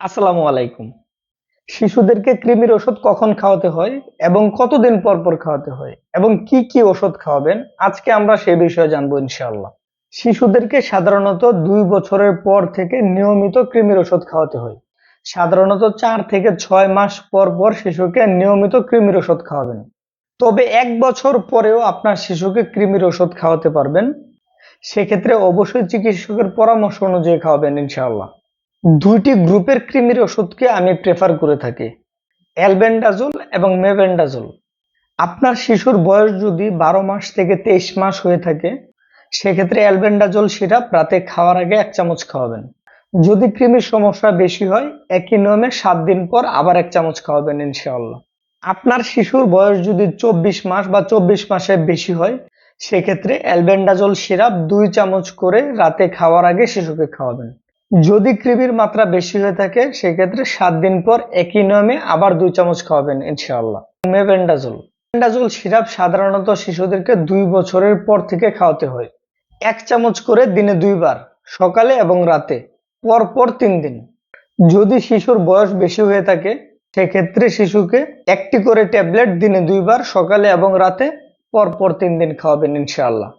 আসসালামু আলাইকুম। শিশুদেরকে কৃমির ওষুধ কখন খাওয়াতে হয় এবং কতদিন পর পর খাওয়াতে হয় এবং কি কি ওষুধ খাওয়াবেন, আজকে আমরা সেই বিষয়ে জানব ইনশাআল্লাহ। শিশুদেরকে সাধারণত দুই বছরের পর থেকে নিয়মিত কৃমির ওষুধ খাওয়াতে হয়। সাধারণত চার থেকে ছয় মাস পর পর শিশুকে নিয়মিত কৃমির ওষুধ খাওয়াবেন। তবে এক বছর পরেও আপনার শিশুকে কৃমির ওষুধ খাওয়াতে পারবেন। সেক্ষেত্রে অবশ্যই চিকিৎসকের পরামর্শ অনুযায়ী খাওয়াবেন ইনশাআল্লাহ। দুইটি গ্রুপের কৃমির ওষুধকে আমি প্রেফার করে থাকি। অ্যালবেন্ডাজোল এবং মেবেন্ডাজোল আপনার শিশুর বয়স যদি বারো মাস থেকে তেইশ মাস হয়ে থাকে, সেক্ষেত্রে অ্যালবেন্ডাজোল সিরাপ রাতে খাওয়ার আগে এক চামচ খাওয়াবেন। যদি কৃমির সমস্যা বেশি হয়, একই নিয়মে সাত দিন পর আবার এক চামচ খাওয়াবেন ইনশাআল্লাহ। আপনার শিশুর বয়স যদি চব্বিশ মাস বা চব্বিশ মাসের বেশি হয়, সেক্ষেত্রে অ্যালবেন্ডাজোল সিরাপ দুই চামচ করে রাতে খাওয়ার আগে শিশুকে খাওয়াবেন। যদি কৃমির মাত্রা বেশি হয়ে থাকে, সেক্ষেত্রে সাত দিন পর একই নিয়মে আবার দুই চামচ খাওয়াবেন, ইনশাআল্লাহ। মেবেন্ডাজোল মেবেন্ডাজোল সিরাপ সাধারণত শিশুদেরকে দুই বছরের পর থেকে খাওয়াতে হয়। এক চামচ করে দিনে দুইবার, সকালে এবং রাতে পর পর তিন দিন। যদি শিশুর বয়স বেশি হয়ে থাকে, সেক্ষেত্রে শিশুকে একটি করে ট্যাবলেট দিনে দুইবার, সকালে এবং রাতে পর পর তিন দিন খাওয়াবেন, ইনশাআল্লাহ।